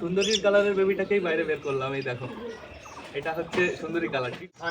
সুন্দরীর কালারের বেবিটাকেই বাইরে বের করলাম এই দেখো এটা হচ্ছে সুন্দরী কালার ঠিক তো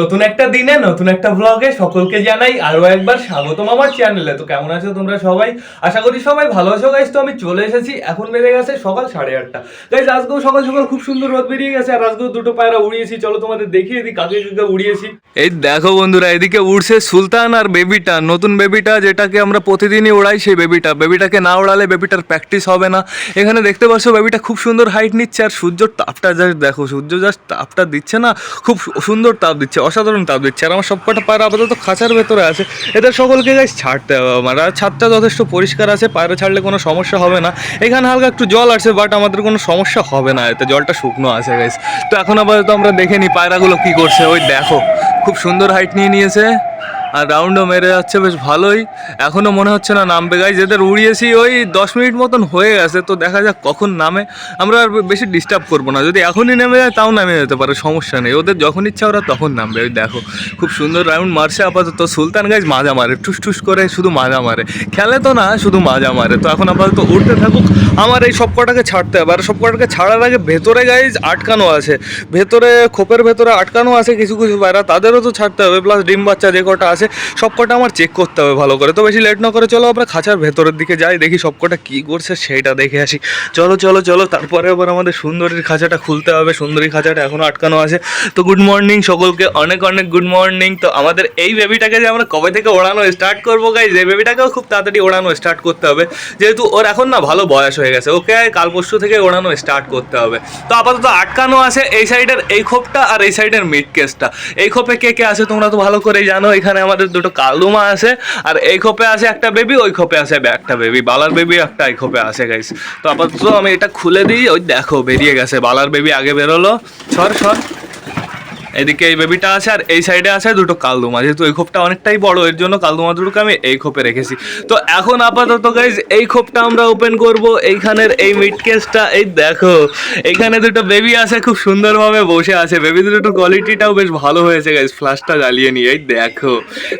নতুন একটা দিনে, নতুন একটা ব্লগে সকলকে জানাই আরও একবার স্বাগতম আমার চ্যানেলে তো কেমন আছো তোমরা সবাই? আশা করি সবাই ভালো আছো গাইজ তো আমি চলে এসেছি, এখন বেজে গেছে সকাল সাড়ে আটটা। গাইজ আজকেও সকাল সকাল খুব সুন্দর রোদ বেরিয়ে গেছে, আর আজকেও দুটো পায়রা উড়িয়েছি। চলো তোমাদের দেখিয়ে দিই কাকে কাকে উড়িয়েছি। এই দেখো বন্ধুরা, এদিকে উড়ছে সুলতান আর বেবিটা। নতুন বেবিটা যেটাকে আমরা প্রতিদিনই ওড়াই, সেই বেবিটা। বেবিটাকে না ওড়ালে বেবিটার প্র্যাকটিস হবে না। এখানে দেখতে পাচ্ছ বেবিটা খুব সুন্দর হাইট নিচ্ছে, আর সূর্যর তাপটা জাস্ট দেখো, সূর্য জাস্ট তাপটা দিচ্ছে না, খুব সুন্দর তাপ দিচ্ছে। অসাধারণ তাপ দিচ্ছে আর আমার সবকটা পায়রা আপাতত খাঁচার ভেতরে আছে। এদের সকলকে গাছ ছাড়তে হবে আমার। আর ছাদটা যথেষ্ট পরিষ্কার আছে, পায়রা ছাড়লে কোনো সমস্যা হবে না। এখানে হালকা একটু জল আছে বাট আমাদের কোনো সমস্যা হবে না। এতে জলটা শুকনো আছে গাছ তো এখন আপাতত আমরা দেখে নিই পায়রাগুলো কী করছে। ওই দেখো, খুব সুন্দর হাইট নিয়ে নিয়েছে। আর রাউন্ডও মেরে যাচ্ছে, বেশ ভালোই। এখনও মনে হচ্ছে না নামবে। গাইজ এদের উড়িয়েছি ওই দশ মিনিট মতন হয়ে গেছে, তো দেখা যাক কখন নামে। আমরা আর বেশি ডিস্টার্ব করব না। যদি এখনই নেমে যায়, তাও নামে যেতে পারে, সমস্যা নেই। ওদের যখন ইচ্ছা, ওরা তখন নামবে। ওই দেখো, খুব সুন্দর রাউন্ড মারছে আপাতত। সুলতান গাইজ মাজা মারে। ঠুস ঠুস করে শুধু মাজা মারে। খেলে তো না, শুধু মাজা মারে। তো এখন আপাতত উঠতে থাকুক। আমার এই সব কটাকে ছাড়তে হবে। আর সব কটাকে ছাড়ার আগে ভেতরে গাইজ আটকানো আছে। ভেতরে, খোপের ভেতরে আটকানো আছে কিছু কিছু পায়রা। তাদেরও তো ছাড়তে হবে। প্লাস ডিম বাচ্চা যে কটা আছে সব কটা আমার চেক করতে হবে ভালো করে। তো বেশি লেট না করে চলো আমরা খাঁচার ভেতরের দিকে যাই, দেখি সব কটা কী করছে, সেইটা দেখে আসি। চলো চলো চলো, তারপরে আবার আমাদের সুন্দরীর খাঁচাটা খুলতে হবে। সুন্দরী খাঁচাটা এখনও আটকানো আছে। তো গুড মর্নিং সকলকে, অনেক অনেক গুড মর্নিং তো আমাদের এই বেবিটাকে যে আমরা কবে থেকে ওড়ানো স্টার্ট করব গাই যে বেবিটাকেও খুব তাড়াতাড়ি ওড়ানো স্টার্ট করতে হবে। যেহেতু ওর এখন না ভালো বয়স হয়ে গেছে, ওকে কাল পরশু থেকে ওড়ানো স্টার্ট করতে হবে। তো আপাতত আটকানো আছে এই সাইডের এই খোপটা আর এই সাইডের মিড কেসটা এই খোপে কে কে আছে তোমরা তো ভালো করেই জানো, এখানে আমাদের দুটো কালুমা আছে, আর এই খোপে আছে একটা বেবি ওই খোপে আছে একটা বেবি বালার বেবি একটা এই খোপে আছে গাইস তো আপাতত আমি এটা খুলে দিই, ওই দেখো, বেরিয়ে গেছে, বালার বেবি আগে বেরোলো। সর সর। এদিকে এই বেবিটা আছে আর এই সাইডে আছে দুটো কালদুমা। যেহেতু এই খোপটা অনেকটাই বড়, এর জন্য কালদুমা দুটোকে আমি এই খোপে রেখেছি। তো এখন আপাতত গাইজ এই খোপটা আমরা ওপেন করব। এইখানের এই মিড কেসটা এই দেখো এখানে দুটো বেবি আছে, খুব সুন্দরভাবে বসে আছে। বেবি দুটো কোয়ালিটিটাও বেশ ভালো হয়েছে গাইজ ফ্লাশটা জ্বালিয়ে নিয়ে, এই দেখো।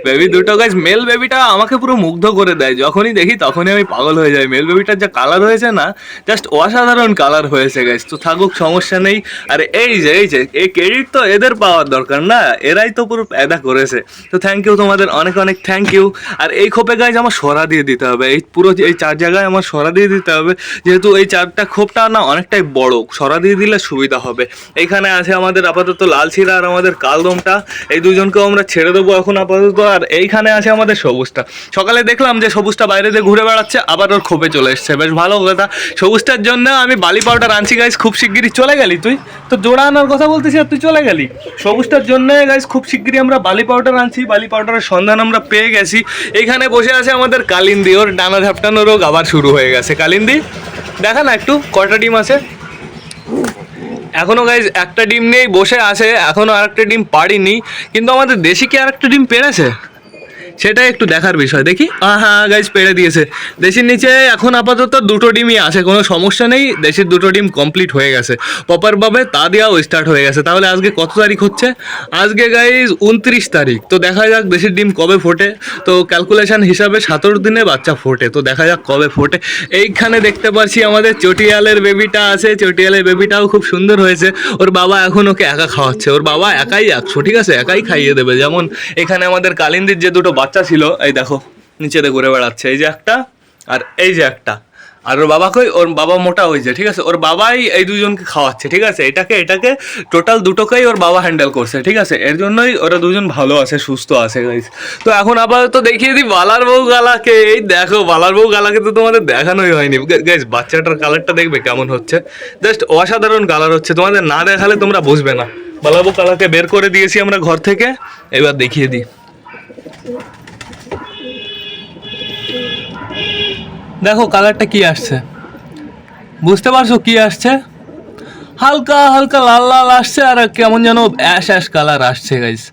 বেবি দুটো গাইজ মেল বেবিটা আমাকে পুরো মুগ্ধ করে দেয়। যখনই দেখি তখনই আমি পাগল হয়ে যাই। মেল বেবিটার যা কালার হয়েছে না জাস্ট অসাধারণ কালার হয়েছে গাইজ তো থাকুক, সমস্যা নেই। আর এই যে এই যে, এই ক্রেডিট তো এদের পাওয়ার দরকার না, এরাই তো পুরো প্যাদা করেছে। তো থ্যাংক ইউ তোমাদের, অনেক অনেক থ্যাংক ইউ আর এই খোপে গাইজ আমার সরা দিয়ে দিতে হবে, এই পুরো এই চার জায়গায় আমার সরা দিয়ে দিতে হবে, যেহেতু এই চারটা খোপটা না অনেকটাই বড়, সরা দিয়ে দিলে সুবিধা হবে। এইখানে আছে আমাদের আপাতত লাল ছিড়া আর আমাদের কালদমটা এই দুজনকেও আমরা ছেড়ে দেবো এখন আপাতত, আর এইখানে আছে আমাদের সবুজটা। সকালে দেখলাম যে সবুজটা বাইরে দিয়ে ঘুরে বেড়াচ্ছে, আবার ওর খোপে চলে এসছে, বেশ ভালো কথা। সবুজটার জন্য আমি বালি পাউডার আনছি গাইজ খুব শিগগিরই। চলে গেলি তুই? তো জোড়া আনার কথা বলতেছি আর তুই চলে গেলি? সবুজটার জন্য গাইজ খুব শিগগিরই আমরা বালি পাউডার আনছি। বালি পাউডারের সন্ধান আমরা পেয়ে গেছি। এখানে বসে আছে আমাদের কালিন্দি। ওর ডানা ঝাপটানো রোগ আবার শুরু হয়ে গেছে। কালিন্দি, দেখা না একটু কটা ডিম আছে? এখনও গাইজ একটা ডিম নেই, বসে আছে। এখনও আরেকটা ডিম পারিনি কিন্তু আমাদের দেশি কি আরেকটা ডিম পেরেছে? সেটা একটু দেখার বিষয়। দেখি। হ্যাঁ গাইজ পেড়ে দিয়েছে। দেশের নিচে এখন আপাতত দুটো ডিমই আছে, কোনো সমস্যা নেই। দেশের দুটো ডিম কমপ্লিট হয়ে গেছে। প্রপারভাবে তা দেওয়াও স্টার্ট হয়ে গেছে। তাহলে আজকে কত তারিখ হচ্ছে? আজকে গাইজ উনত্রিশ তারিখ। তো দেখা যাক দেশের ডিম কবে ফোটে। তো ক্যালকুলেশন হিসাবে সতেরো দিনে বাচ্চা ফোটে। তো দেখা যাক কবে ফোটে। এইখানে দেখতে পাচ্ছি আমাদের চটিয়ালের বেবিটা আছে। চটিয়ালের বেবিটাও খুব সুন্দর হয়েছে। ওর বাবা এখন ওকে একা খাওয়াচ্ছে। ওর বাবা একাই একশো, ঠিক আছে? একাই খাইয়ে দেবে। যেমন এখানে আমাদের কালিন্দির যে দুটো বাচ্চা ছিল, এই দেখো, নিচেতে ঘুরে বেড়াচ্ছে। এই যে একটা আর এই যে একটা। আর ওর বাবা কই ওর বাবা মোটা হয়েছে, ঠিক আছে? ওর বাবাই এই দুজনকে খাওয়াচ্ছে, ঠিক আছে? এটাকে এটাকে টোটাল দুটোকেই ওর বাবা হ্যান্ডেল করছে, ঠিক আছে? এর জন্যই ওরা দুজন ভালো আছে, সুস্থ আছে তো এখন আপাতত দেখিয়ে দিই বালার বউ গালাকে। এই দেখো, বালার বউ গালাকে তো তোমাদের দেখানোই হয়নি। গাইস বাচ্চাটার কালারটা দেখবে কেমন হচ্ছে। জাস্ট অসাধারণ কালার হচ্ছে। তোমাদের না দেখালে তোমরা বুঝবে না। বালার বউ কালাকে বের করে দিয়েছি আমরা ঘর থেকে। এবার দেখিয়ে দিই। দেখো কালারটা কি আসছে। বুঝতে পারছ কি আসছে? হালকা হালকা লাল লাল আসছে আর কেমন যেন অ্যাশ অ্যাশ কালার আসছে গাইস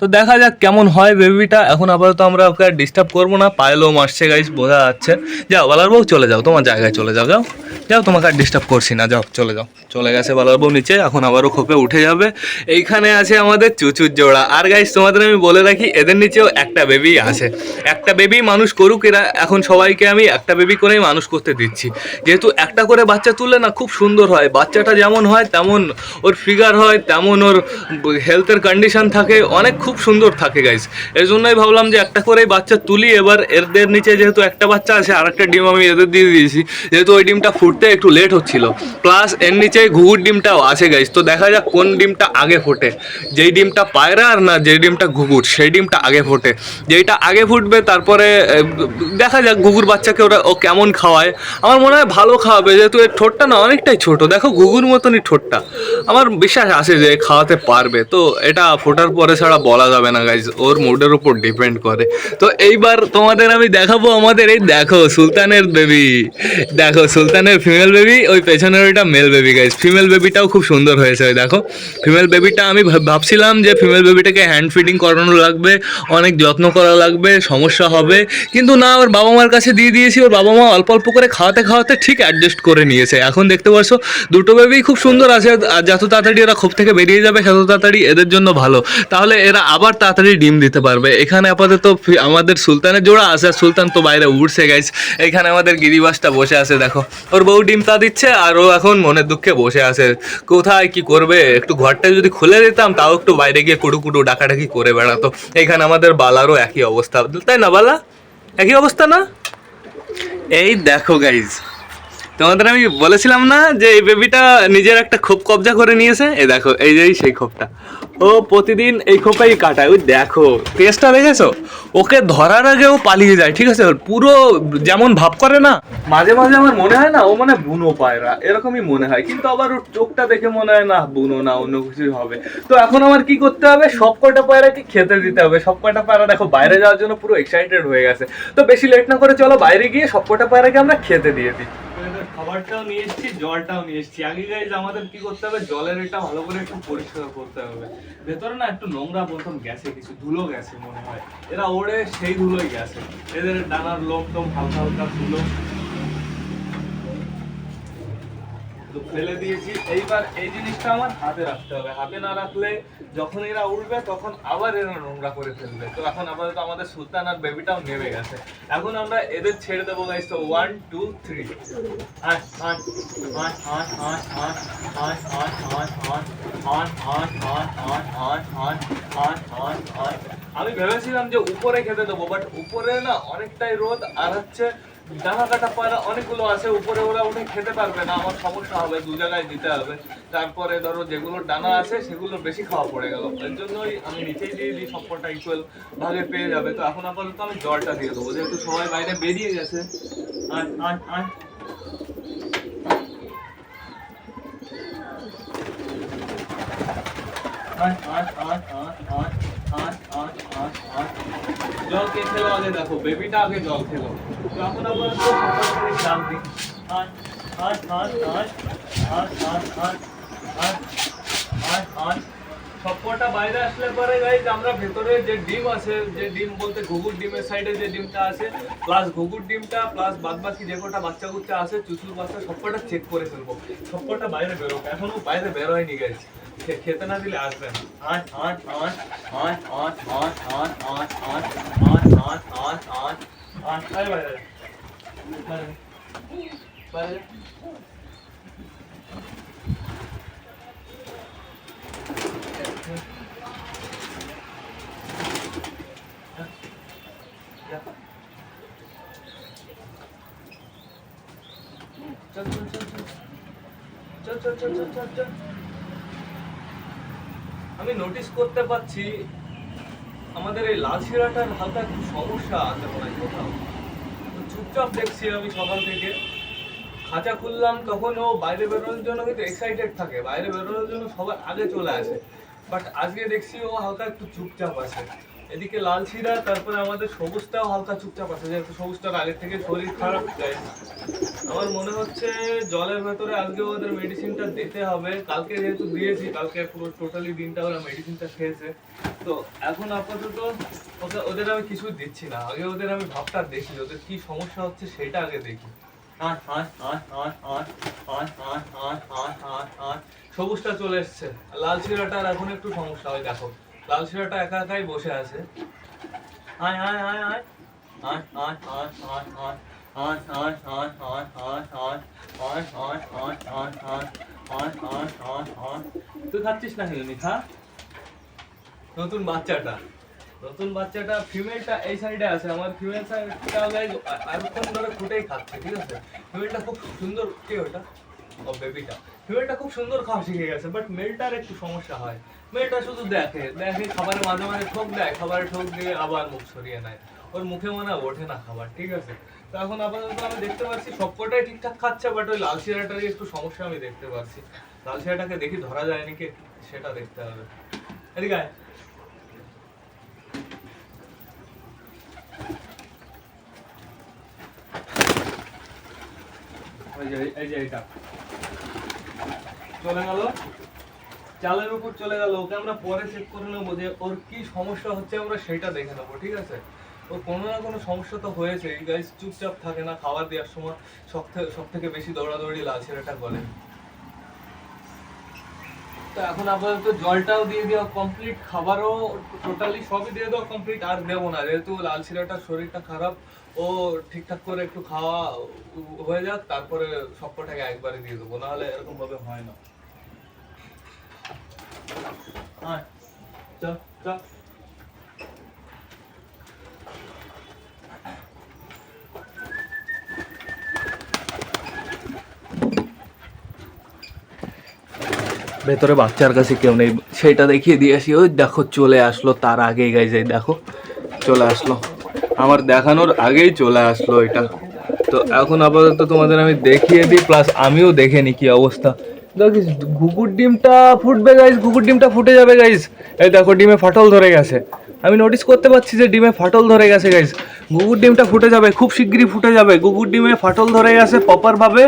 তো দেখা যাক কেমন হয় বেবিটা এখন আপাতত আমরা ওকে আর ডিস্টার্ব করব না। পায়েলও আসছে গাইস বোঝা যাচ্ছে। যাও, বালার বউ চলে যাও। তোমার জায়গায় চলে যাও যাও। যাও, তোমাকে আর ডিস্টার্ব করছি না। যাও, চলে যাও। চলে গেছে বালার বউ নিচে। এখন আবারও খোপে উঠে যাবে। এইখানে আছে আমাদের চুচুর জোড়া। আর গাইস তোমাদের আমি বলে রাখি, এদের নিচেও একটা বেবি আছে। একটা বেবি মানুষ করুক এরা। এখন সবাইকে আমি একটা বেবি করেই মানুষ করতে দিচ্ছি। যেহেতু একটা করে বাচ্চা তুললে না, খুব সুন্দর হয়। বাচ্চাটা যেমন হয়, তেমন ওর ফিগার হয়, তেমন ওর হেলথের কন্ডিশন থাকে। অনেক খুব সুন্দর থাকে গাইস এর জন্যই ভাবলাম যে একটা করেই বাচ্চা তুলি। এবার এদের নিচে যেহেতু একটা বাচ্চা আছে আর একটা ডিম আমি এদের দিয়ে দিয়েছি। যেহেতু ওই ডিমটা ফুটতে একটু লেট হচ্ছিল। প্লাস এর নিচে ঘুঘুর ডিমটাও আছে গাইস তো দেখা যাক কোন ডিমটা আগে ফোটে। যেই ডিমটা পায়রা আর না যেই ডিমটা ঘুঘুর, সেই ডিমটা আগে ফোটে। যেইটা আগে ফুটবে, তারপরে দেখা যাক ঘুঘুর বাচ্চাকে ওরা, ও কেমন খাওয়ায়। আমার মনে হয় ভালো খাওয়াবে, যেহেতু এর ঠোঁটটা না অনেকটাই ছোট। দেখো, ঘুঘুর মতনই ঠোঁটটা। আমার বিশ্বাস আছে যে খাওয়াতে পারবে। তো এটা ফোটার পরে ছাড়া বলা যাবে না গাইজ ওর মুডের উপর ডিপেন্ড করে। তো এইবার তোমাদের আমি দেখাবো আমাদের এই, দেখো, সুলতানের বেবি দেখো, সুলতানের ফিমেল বেবি ওই পেছনের ওইটা মেল বেবি গাইজ ফিমেল বেবিটাও খুব সুন্দর হয়েছে, ওই দেখো। ফিমেল বেবিটা আমি ভাব- ভাবছিলাম যে ফিমেল বেবিটাকে হ্যান্ড ফিডিং করানো লাগবে, অনেক যত্ন করা লাগবে, সমস্যা হবে। কিন্তু না, ওর বাবা মার কাছে দিয়ে দিয়েছি, ওর বাবা মা অল্প অল্প করে খাওয়াতে খাওয়াতে ঠিক অ্যাডজাস্ট করে নিয়েছে। এখন দেখতে পারছ, দুটো বেবি খুব সুন্দর আছে, আর যত তাড়াতাড়ি ওরা খোপ থেকে বেরিয়ে যাবে, তত তাড়াতাড়ি এদের জন্য ভালো। তাহলে এরা আবার তাড়াতাড়ি ডিম দিতে পারবে। এখানে আপাতত আমাদের সুলতানের জোড়া আছে আর সুলতান তো বাইরে উঠছে গাইস এখানে আমাদের গিরিবাসটা বসে আছে, দেখো। ওর বউ ডিম তা দিচ্ছে আর ও এখন মনের দুঃখে বসে আছে। কোথায় কি করবে? একটু ঘরটা যদি খুলে দিতাম, তাও একটু বাইরে গিয়ে কুটু কুটু ডাকাডাকি করে বেড়াতো। এখানে আমাদের বালারও একই অবস্থা। তাই না, বালা? একই অবস্থা না? এই দেখো গাইজ তোমাদের আমি বলেছিলাম না যে এই বেবিটা নিজের একটা খোপ কবজা করে নিয়েছে? এই দেখো, এই যে সেই খোপটা। ও প্রতিদিন এই খোপাই কাটায়। ওই দেখো টেস্টটা দেখেছ? ওকে ধরার আগে ও পালিয়ে যায়, ঠিক আছে? পুরো যেমন ভাব করে না, মাঝে মাঝে আমার মনে হয় না, ও মানে বুনো পায়রা, এরকমই মনে হয়। কিন্তু আবার ওর চোখটা দেখে মনে হয়, না, বুনো না, অন্য কিছুই হবে। তো এখন আমার কি করতে হবে? সব কয়টা পায়রাকে খেতে দিতে হবে। সব কয়টা পায়রা দেখো, বাইরে যাওয়ার জন্য পুরো এক্সাইটেড হয়ে গেছে। তো বেশি লেট না করে চলো বাইরে গিয়ে সব কয়টা পায়রাকে আমরা খেতে দিয়ে দিই। খাবারটাও নিয়ে এসেছি, জলটাও নিয়ে এসেছি। আগে গাইজ আমাদের কি করতে হবে? জলের এটা ভালো করে একটু পরিষ্কার করতে হবে। ভেতরে না একটু নোংরা প্রথম গেছে কিছু ধুলো গেছে মনে হয়। এরা ওড়ে, সেই ধুলোই গেছে। এদের ডানার লোম টোম হালকা হালকা ধুলো। ফেলে দিয়েছি এইবার এই জিনিসটা আমার হাতে রাখতে হবে হাতে না রাখলে যখন এরা উঠবে তখন আবার এরা নোংরা করে ফেলবে তো এখন আপাতত আমাদের সুলতান আর বেবিটাও নেমে গেছে এখন আমরা এদের ছেড়ে দেবো গাইস তো ওয়ান টু থ্রি আট আট আট আট আট আট আট আট আট আট আট আট আট আট আট আট আমি ভেবেছিলাম যে উপরে খেতে দেবো বাট উপরে না অনেকটাই রোদ আর হচ্ছে ডানা কাটা পায়রা অনেকগুলো আছে, উপরে ওরা উঠে খেতে পারবে না, আমার সমস্যা হবে, দু জায়গায় দিতে হবে। তারপরে ধরো যেগুলো ডানা আছে, সেগুলো বেশি খাওয়া পড়ে গেল। এর জন্যই আমি নিচেই দিয়ে দিই, সবকটা ইকুয়াল ভাগে পেয়ে যাবে। তো এখন আপাতত আমি জলটা দিয়ে দেবো, যেহেতু সবাই বাইরে বেরিয়ে গেছে। আট আট আট আট আট আট আট আট আট জল কে খেলো আগে দেখো বেবিটা আগে জল খেলো। তো এখন আবার ডাক দিই। আট আট আট আট আট আট আট আট আট আট সবকটা বাইরে আসলে পরে গাইজ আমরা ভেতরে যে ডিম আছে, যে ডিম বলতে ঘুঘুর ডিমের সাইডে যে ডিমটা আছে প্লাস ঘুঘুর ডিমটা প্লাস বাদ বাকি যে কটা বাচ্চা কুচ্চা আছে, চুচুর বাচ্চা সবকটা চেক করে ফেলব। সবকটা বাইরে বেরোক, এখনও বাইরে বেরোয়নি গাইজ খে- খেতে না দিলে আসবে না আট আট আট আট আট আট আট আট আট আট আট আট আট আট আরে বাইরে যা। বাইরে যা। বাইরে যা। যা। চল চল আমি নোটিস করতে পাচ্ছি আমাদের এই লাল শিরাটার হালকা একটু সমস্যা আছে মনে হয় কোথাও। তো চুপচাপ দেখছি আমি সকাল থেকে। খাঁচা খুললাম তখন ও বাইরে বেরোনোর জন্য কিন্তু এক্সাইটেড থাকে, বাইরে বেরোনোর জন্য সবার আগে চলে আসে। বাট আজকে দেখছি ও হালকা একটু চুপচাপ আছে। এদিকে লাল শিরা, তারপরে আমাদের সবুজটাও হালকা চুপচাপ আছে, যেহেতু সবুজটার আগের থেকে শরীর খারাপ যায় আমার মনে হচ্ছে জলের ভেতরে আজকে ওদের মেডিসিনটা দিতে হবে কালকে যেহেতু দিয়েছি কালকে পুরো টোটালি দিনটা ওরা মেডিসিনটা খেয়েছে তো এখন আপাতত ওকে ওদের আমি কিছু দিচ্ছি না আগে ওদের আমি ভাবটা দেখি ওদের কি সমস্যা হচ্ছে সেটা আগে দেখি। সবুজটা চলে এসছে লাল শিরাটার এখন একটু সমস্যা হয় দেখো লাল শিরাটা একা একাই বসে আছে আয় আয় আয় আয় আয় আয় আয় আয় তুই খাচ্ছিস না কেন নতুন বাচ্চাটা নতুন বাচ্চাটা ফিমেলটা এই সাইডে আছে আমার ফিমেল সাইডটা আরেকক্ষণ ধরে ফুটেই খাচ্ছে ঠিক আছে ফিমেলটা খুব সুন্দর কে ওটা ও বেবিটা ফিমেলটা খুব সুন্দর খাওয়া শিখে গেছে বাট মেলটার একটু সমস্যা হয় মেয়েটা শুধু দেখে দেখে খাবারের মাঝে মাঝে ঠোক দেয় খাবারে ঠোক দিয়ে আবার মুখ সরিয়ে নেয় ওর মুখে মনে ওঠে না খাবার ঠিক আছে এখন আপাতত আমি দেখতে পাচ্ছি সবকটাই ঠিকঠাক খাচ্ছে বাট ওই লাল শিরাটারই একটু সমস্যা আমি দেখতে পাচ্ছি। লাল শিরাটাকে দেখি ধরা যায় নাকি সেটা দেখতে হবে। এদিকে চলে গেল। চালের উপর চলে গেল, ওকে আমরা পরে চেক করে নেব যে ওর কি সমস্যা হচ্ছে, আমরা সেটা দেখে নেব, ঠিক আছে? ও কোনো না কোনো সমস্যা তো হয়েছে। এই গাইস চুপচাপ থাকে না, খাবার দেওয়ার সময় সব থেকে সব থেকে বেশি দৌড়াদৌড়ি লাল ছেলেটা বলে। তো এখন আপাতত জলটাও দিয়ে দেওয়া কমপ্লিট খাবারও টোটালি সবই দিয়ে দেওয়া কমপ্লিট আর দেবো না। যেহেতু লাল ছেলেটার শরীরটা খারাপ, ও ঠিকঠাক করে একটু খাওয়া হয়ে যাক, তারপরে সবকটাকে একবারে দিয়ে দেবো। নাহলে এরকম ভাবে হয় না। হ্যাঁ চল চল ভেতরে বাচ্চার কাছে কেউ নেই। সেটা দেখিয়ে দিয়ে আসি, ওই দেখো, চলে আসলো তার আগেই গাই যাই দেখো, চলে আসলো। আমার দেখানোর আগেই চলে আসলো এটা। তো এখন আপাতত তোমাদের আমি দেখিয়ে দিই প্লাস আমিও দেখে নি কি অবস্থা। দেখিস ঘুঘুর ডিমটা ফুটবে গাইস ঘুঘুর ডিমটা ফুটে যাবে গাইস এই দেখো, ডিমে ফাটল ধরে গেছে। আমি নোটিস করতে পারছি যে ডিমে ফাটল ধরে গেছে গাইস ঘুঘুর ডিমটা ফুটে যাবে, খুব শিগগিরই ফুটে যাবে। ঘুঘুর ডিমে ফাটল ধরে গেছে প্রপার ভাবে।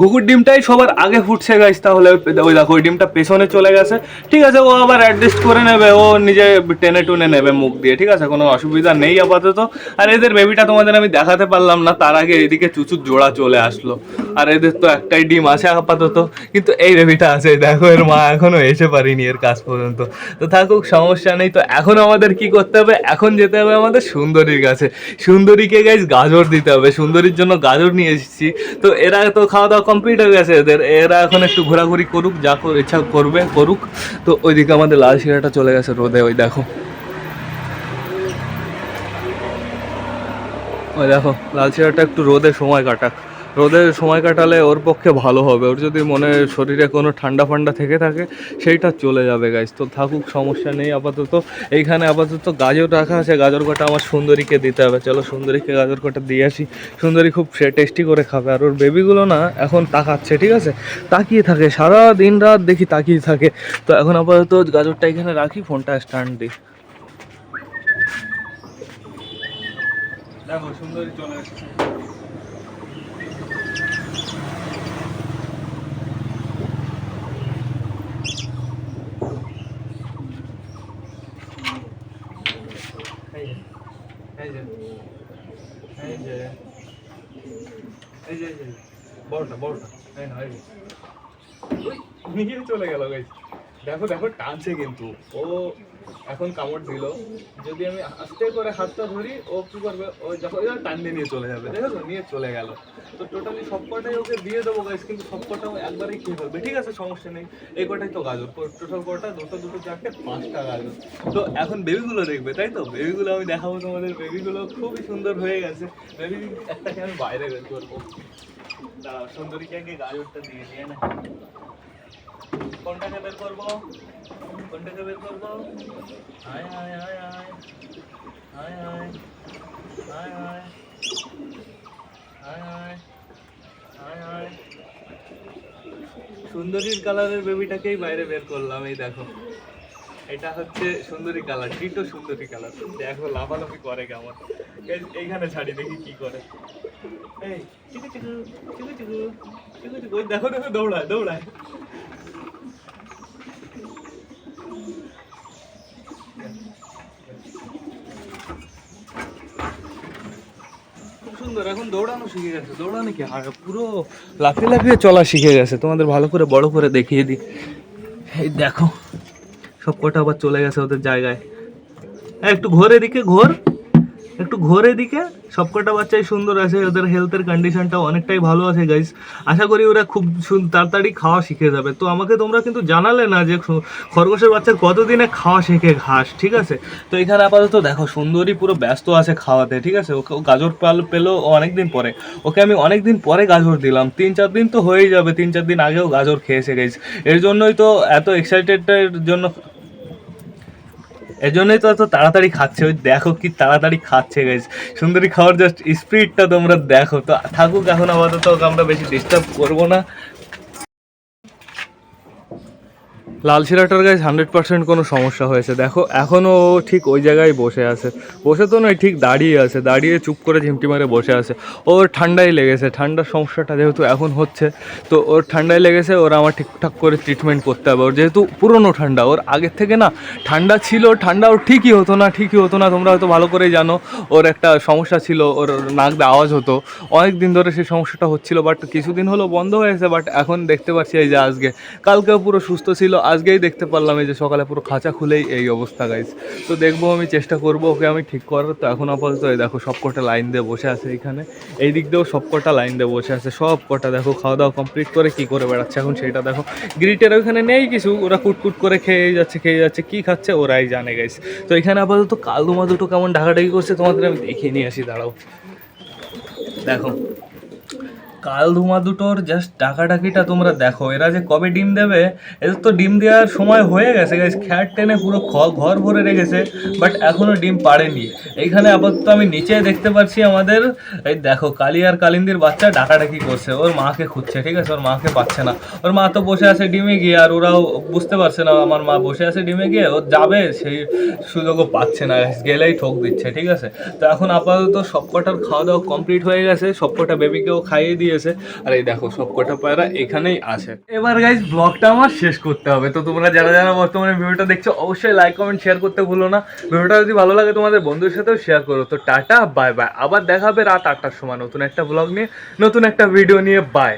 ঘুঘুর ডিমটাই সবার আগে ফুটছে গাইস তাহলে ওই দেখো, ওই ডিমটা পেছনে চলে গেছে। ঠিক আছে, ও আবার অ্যাডজাস্ট করে নেবে, ও নিজে টেনে টুনে নেবে মুখ দিয়ে, ঠিক আছে? কোনো অসুবিধা নেই আপাতত। আর এদের বেবিটা তোমাদের আমি দেখাতে পারলাম না, তার আগে এদিকে চুচুর জোড়া চলে আসলো। আর এদের তো একটাই ডিম আছে আপাতত, কিন্তু এই বেবিটা আছে, দেখো, এর মা এখনও এসে পারিনি এর কাজ পর্যন্ত। তো থাকুক, সমস্যা নেই। তো এখন আমাদের কি করতে হবে? এখন যেতে হবে আমাদের সুন্দরীর কাছে। সুন্দরীকে গাইজ গাজর দিতে হবে। সুন্দরীর জন্য গাজর নিয়ে এসেছি। তো এরা তো খাওয়া দাওয়া কমপ্লিট হয়ে গেছে এদের। এরা এখন একটু ঘোরাঘুরি করুক, যা ইচ্ছা করবে, করুক। তো ওইদিকে আমাদের লাল শিরাটা চলে গেছে রোদে, ওই দেখো। ওই দেখো, লাল শিরাটা একটু রোদে সময় কাটাক। রোদে সময় কাটালে ওর পক্ষে ভালো হবে। ওর যদি মনে শরীরে কোনো ঠান্ডা ফান্ডা থেকে থাকে, সেইটা চলে যাবে গাছ তো থাকুক, সমস্যা নেই আপাতত। এইখানে আপাতত গাজর রাখা আছে। গাজর কটা আমার সুন্দরীকে দিতে হবে। চলো, সুন্দরীকে গাজর কটা দিয়ে আসি। সুন্দরী খুব সে টেস্টি করে খাবে। আর ওর বেবিগুলো না এখন তাকাচ্ছে, ঠিক আছে? তাকিয়ে থাকে। সারা দিন রাত দেখি তাকিয়ে থাকে। তো এখন আপাতত গাজরটা এখানে রাখি, ফোনটা স্ট্যান্ড দিই দেখো, সুন্দরী চলে এসেছে এই যে, এই যে, এই যে, বড়টা বড়টা এই না এই যে। উই, চলে গেল গাইস দেখো দেখো টানছে কিন্তু ও এখন কামড় দিল। যদি আমি আস্তে করে হাতটা ধরি, ও কি করবে? ও যখন ও টান দিয়ে নিয়ে চলে যাবে দেখো নিয়ে চলে গেল। তো টোটালি সব কটাই ওকে দিয়ে দেবো গাইস কিন্তু সব কটাও একবারেই খেয়ে ফেলবে ঠিক আছে, সমস্যা নেই। এই কটাই তো গাজর। টোটাল কটা? দুটো দুটো, চারটে, পাঁচটা গাজর। তো এখন বেবিগুলো দেখবে, তাই তো? বেবিগুলো আমি দেখাবো তোমাদের। বেবিগুলো খুবই সুন্দর হয়ে গেছে। বেবি একটাকে আমি বাইরে বের করব। দাঁড়াও, সুন্দরীকে গাজরটা দিয়ে দিয়ে না? কোনটাকে বের করব? কোনটাকে বের করব আয় আয় আয় আয় আয় আয় আয় আয় আয় আয় আয় আয় সুন্দরীর কালারের বেবিটাকেই বাইরে বের করলাম, এই দেখো। এটা হচ্ছে সুন্দরী কালার ডিটো সুন্দরী কালার। দেখো, লাফালাফি করে কেমন এইখানে ছাড়ি, দেখি কি করে। এই, চিকু চিকু চিকু চিকু চিকু দেখো দেখো, দৌড়ায় দৌড়ায়। সুন্দর, এখন দৌড়ানো শিখে গেছে। দৌড়ানো কি? পুরো লাফিয়ে লাফিয়ে চলা শিখে গেছে। তোমাদের ভালো করে, বড় করে দেখিয়ে এই দেখো আবার চলে গেছে ওদের জায়গায়। হ্যাঁ একটু ঘোর এদিকে, ঘোর। একটু ঘোর এদিকে সবকটা বাচ্চাই সুন্দর আছে, ওদের হেলথের কন্ডিশনটা অনেকটাই ভালো আছে গাইস আশা করি ওরা খুব তাড়াতাড়ি খাওয়া শিখে যাবে। তো আমাকে তোমরা কিন্তু জানালে না যে খরগোশের বাচ্চার কতদিনে খাওয়া শেখে ঘাস, ঠিক আছে? তো এখানে আপাতত দেখো, সুন্দরী পুরো ব্যস্ত আছে খাওয়াতে, ঠিক আছে? ওকে ও গাজর পাল পেল অনেকদিন পরে। ওকে আমি অনেকদিন পরে গাজর দিলাম। তিন চার দিন তো হয়েই যাবে, তিন চার দিন আগেও গাজর খেয়েছে গাইস এর জন্যই তো এত এক্সাইটেডের জন্য এর জন্যই তো এত তাড়াতাড়ি খাচ্ছে। ওই দেখো কি তাড়াতাড়ি খাচ্ছে গেছে সুন্দরী খাওয়ার জাস্ট স্পিডটা তোমরা দেখো। তো থাকুক এখন আপাতত আমরা বেশি ডিস্টার্ব করব না। লাল শিরাটার গাইজ হান্ড্রেড পার্সেন্ট কোনো সমস্যা হয়েছে। দেখো এখনও ঠিক ওই জায়গায় বসে আছে। বসে তো নয়, ঠিক দাঁড়িয়ে আছে। দাঁড়িয়ে চুপ করে ঝিমটি মারে বসে আছে। ওর ঠান্ডাই লেগেছে। ঠান্ডার সমস্যাটা যেহেতু এখন হচ্ছে, তো ওর ঠান্ডায় লেগেছে, ওর আমার ঠিকঠাক করে ট্রিটমেন্ট করতে হবে। ওর যেহেতু পুরনো ঠান্ডা, ওর আগের থেকে না, ঠান্ডা ছিল, ঠান্ডা ওর ঠিকই হতো না, ঠিকই হতো না, তোমরা হয়তো ভালো করেই জানো, ওর একটা সমস্যা ছিল, ওর নাক দিয়ে আওয়াজ হতো। অনেক দিন ধরে সেই সমস্যাটা হচ্ছিল বাট কিছুদিন হলো বন্ধ হয়েছে বাট এখন দেখতে পাচ্ছি এই যে আজকে। কালকেও পুরো সুস্থ ছিল আজকেই দেখতে পারলাম এই যে সকালে পুরো খাঁচা খুলেই এই অবস্থা গাইজ তো দেখব আমি, চেষ্টা করব ওকে আমি ঠিক করার। তো এখন আপাতত এই দেখো সব কটা লাইন দিয়ে বসে আছে এখানে। এই দিক দিয়েও সব কটা লাইন দিয়ে বসে আছে সব কটা দেখো, খাওয়া দাওয়া কমপ্লিট করে কি করে বেড়াচ্ছে? এখন সেটা দেখো গ্রিটের ওখানে নেই কিছু, ওরা কুটকুট করে খেয়ে যাচ্ছে খেয়ে যাচ্ছে, কি খাচ্ছে ওরাই জানে গাইস তো এখানে আপাতত কালদুমা দুটো কেমন ঢাকাঢাকি করছে তোমাদের আমি দেখিয়ে নিয়ে আসি, দাঁড়াও। দেখো। কাল ধুমা দুটোর জাস্ট ডাকাডাকিটা তোমরা দেখো। এরা যে কবে ডিম দেবে, এদের তো ডিম দেওয়ার সময় হয়ে গেছে গাইস খ্যাট টেনে পুরো ঘর ভরে রেখেছে বাট এখনও ডিম পাড়েনি। এইখানে আপাতত আমি নিচে দেখতে পাচ্ছি আমাদের, এই দেখো, কালি আর কালিন্দির বাচ্চা ডাকাডাকি করছে। ওর মাকে খুঁজছে, ঠিক আছে? ওর মাকে পাচ্ছে না। ওর মা তো বসে আছে ডিমে গিয়ে, আর ওরাও বুঝতে পারছে না, আমার মা বসে আছে ডিমে গিয়ে, ও যাবে, সেই সুযোগও পাচ্ছে না গেলেই ঠোক দিচ্ছে, ঠিক আছে? তো এখন আপাতত সবকটার খাওয়া দাওয়া কমপ্লিট হয়ে গেছে, সবকটা বেবিকেও খাইয়ে দিয়েছে। আর এই দেখো, সব কটা পায়রা এখানেই আছে। এবার গাইজ ব্লগটা আমার শেষ করতে হবে। তো তোমরা যারা যারা বর্তমানে ভিডিওটা দেখছ, অবশ্যই লাইক কমেন্ট শেয়ার করতে ভুলো না। ভিডিওটা যদি ভালো লাগে, তোমাদের বন্ধুর সাথেও শেয়ার করো। তো টাটা বাই বাই আবার দেখাবে রাত আটটার সময় নতুন একটা ব্লগ নিয়ে, নতুন একটা ভিডিও নিয়ে। বাই